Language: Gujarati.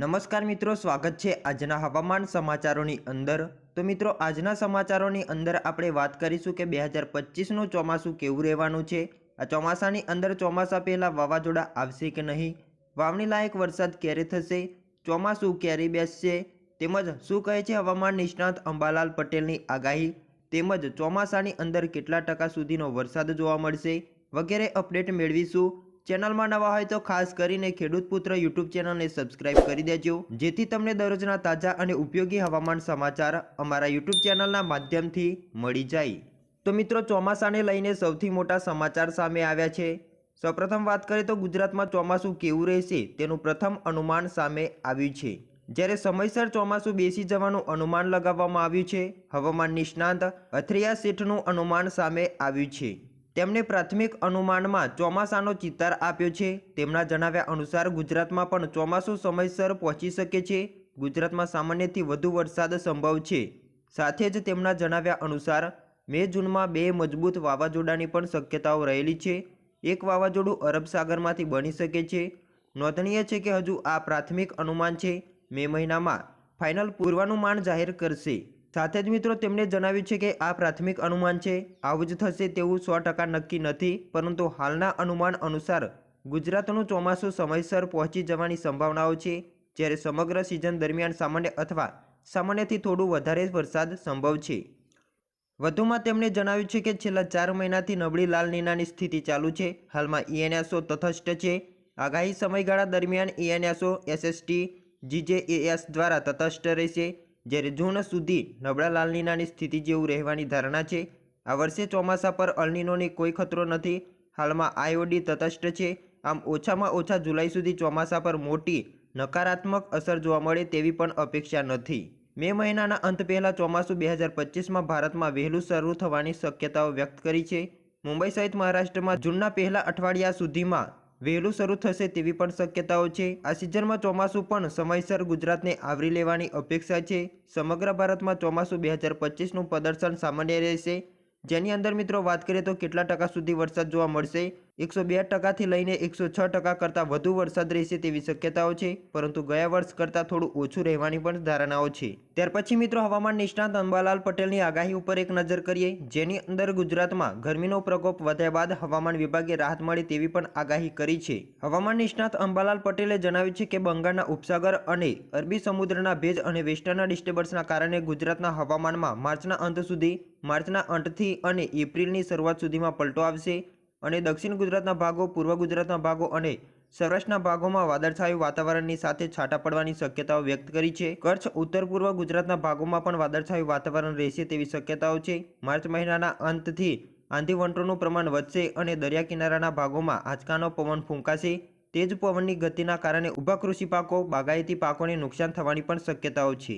નમસ્કાર મિત્રો, સ્વાગત છે આજના હવામાન સમાચારોની અંદર. તો મિત્રો, આજના સમાચારોની અંદર આપણે વાત કરીશું કે બે હજાર પચીસનું ચોમાસું કેવું રહેવાનું છે? આ ચોમાસાની અંદર ચોમાસા પહેલાં વાવાઝોડા આવશે કે નહીં? વાવણી લાયક વરસાદ ક્યારે થશે? ચોમાસું ક્યારે બેસશે? તેમજ શું કહે છે હવામાન નિષ્ણાત અંબાલાલ પટેલની આગાહી? તેમજ ચોમાસાની અંદર કેટલા ટકા સુધીનો વરસાદ જોવા મળશે? વગેરે અપડેટ મેળવીશું. ચેનલમાં નવા હોય તો ખાસ કરીને ખેડૂત પુત્ર યુટ્યુબ ચેનલને સબસ્ક્રાઇબ કરી દેજો. જેથી તમને દરરોજના તાજા અને ઉપયોગી હવામાન સમાચાર અમારા યુટ્યુબ ચેનલના માધ્યમથી મળી જાય. તો મિત્રો, ચોમાસાને લઈને સૌથી મોટા સમાચાર સામે આવ્યા છે. સૌપ્રથમ વાત કરીએ તો ગુજરાતમાં ચોમાસું કેવું રહેશે તેનું પ્રથમ અનુમાન સામે આવ્યું છે. જ્યારે સમયસર ચોમાસું બેસી જવાનું અનુમાન લગાવવામાં આવ્યું છે, હવામાન નિષ્ણાંત અથરિયા શેઠનું અનુમાન સામે આવ્યું છે. તેમણે પ્રાથમિક અનુમાનમાં ચોમાસાનો ચિતાર આપ્યો છે. તેમના જણાવ્યા અનુસાર ગુજરાતમાં પણ ચોમાસું સમયસર પહોંચી શકે છે. ગુજરાતમાં સામાન્યથી વધુ વરસાદ સંભવ છે. સાથે જ તેમના જણાવ્યા અનુસાર, મે જૂનમાં બે મજબૂત વાવાઝોડાની પણ શક્યતાઓ રહેલી છે. એક વાવાઝોડું અરબ સાગરમાંથી બની શકે છે. નોંધનીય છે કે હજુ આ પ્રાથમિક અનુમાન છે. મે મહિનામાં ફાઇનલ પૂર્વાનુમાન જાહેર કરશે. સાથે જ મિત્રો તેમણે જણાવ્યું છે કે આ પ્રાથમિક અનુમાન છે. આવું જ થશે તેવું સો ટકા નક્કી નથી, પરંતુ હાલના અનુમાન અનુસાર ગુજરાતનું ચોમાસું સમયસર પહોંચી જવાની સંભાવનાઓ છે. જ્યારે સમગ્ર સિઝન દરમિયાન સામાન્ય અથવા સામાન્યથી થોડું વધારે વરસાદ સંભવ છે. વધુમાં તેમણે જણાવ્યું છે કે છેલ્લા ચાર મહિનાથી નબળી લાલ નીનાની સ્થિતિ ચાલુ છે. હાલમાં ઈએનએસઓ તથસ્થ છે. આગાહી સમયગાળા દરમિયાન ઈએનએસઓ એસએસટી જીજેએએસ દ્વારા તટસ્થ રહેશે. જ્યારે જૂન સુધી નબળા લાલનીનાની સ્થિતિ જેવું રહેવાની ધારણા છે. આ વર્ષે ચોમાસા પર અલનીનોની કોઈ ખતરો નથી. હાલમાં આઈઓડી તટસ્થ છે. આમ ઓછામાં ઓછા જુલાઈ સુધી ચોમાસા પર મોટી નકારાત્મક અસર જોવા મળે તેવી પણ અપેક્ષા નથી. મે મહિનાના અંત પહેલાં ચોમાસું બે હજાર પચીસમાં ભારતમાં વહેલું શરૂ થવાની શક્યતાઓ વ્યક્ત કરી છે. મુંબઈ સહિત મહારાષ્ટ્રમાં જૂનના પહેલા અઠવાડિયા સુધીમાં વહેલું શરૂ થશે તેવી પણ શક્યતાઓ છે. આ સિઝનમાં ચોમાસું પણ સમયસર ગુજરાતને આવરી લેવાની અપેક્ષા છે. સમગ્ર ભારતમાં ચોમાસું બે હજાર પચીસનું પ્રદર્શન સામાન્ય રહેશે. જેની અંદર મિત્રો વાત કરીએ તો કેટલા ટકા સુધી વરસાદ જોવા મળશે? એકસો બે ટકાથી લઈને એકસો છ ટકા કરતાં વધુ વરસાદ રહેશે તેવી શક્યતાઓ છે, પરંતુ ગયા વર્ષ કરતાં થોડું ઓછું રહેવાની પણ ધારણાઓ છે. ત્યાર પછી મિત્રો હવામાન નિષ્ણાત અંબાલાલ પટેલની આગાહી ઉપર એક નજર કરીએ, જેની અંદર ગુજરાતમાં ગરમીનો પ્રકોપ વધ્યા બાદ હવામાન વિભાગે રાહત મળી તેવી પણ આગાહી કરી છે. હવામાન નિષ્ણાત અંબાલાલ પટેલે જણાવ્યું છે કે બંગાળના ઉપસાગર અને અરબી સમુદ્રના ભેજ અને વેસ્ટર્ન ડિસ્ટર્બન્સના કારણે ગુજરાતના હવામાનમાં માર્ચના અંત સુધી માર્ચના અંતથી અને એપ્રિલની શરૂઆત સુધીમાં પલટો આવશે અને દક્ષિણ ગુજરાતના ભાગો, પૂર્વ ગુજરાતના ભાગો અને સૌરાષ્ટ્રના ભાગોમાં વાદળછાયું વાતાવરણની સાથે છાંટા પડવાની શક્યતાઓ વ્યક્ત કરી છે. કચ્છ, ઉત્તર, પૂર્વ ગુજરાતના ભાગોમાં પણ વાદળછાયું વાતાવરણ રહેશે તેવી શક્યતાઓ છે. માર્ચ મહિનાના અંતથી આંધીવંટોનું પ્રમાણ વધશે અને દરિયા કિનારાના ભાગોમાં આંચકાનો પવન ફૂંકાશે. તેજ પવનની ગતિના કારણે ઊભા કૃષિ પાકો, બાગાયતી પાકોને નુકસાન થવાની પણ શક્યતાઓ છે.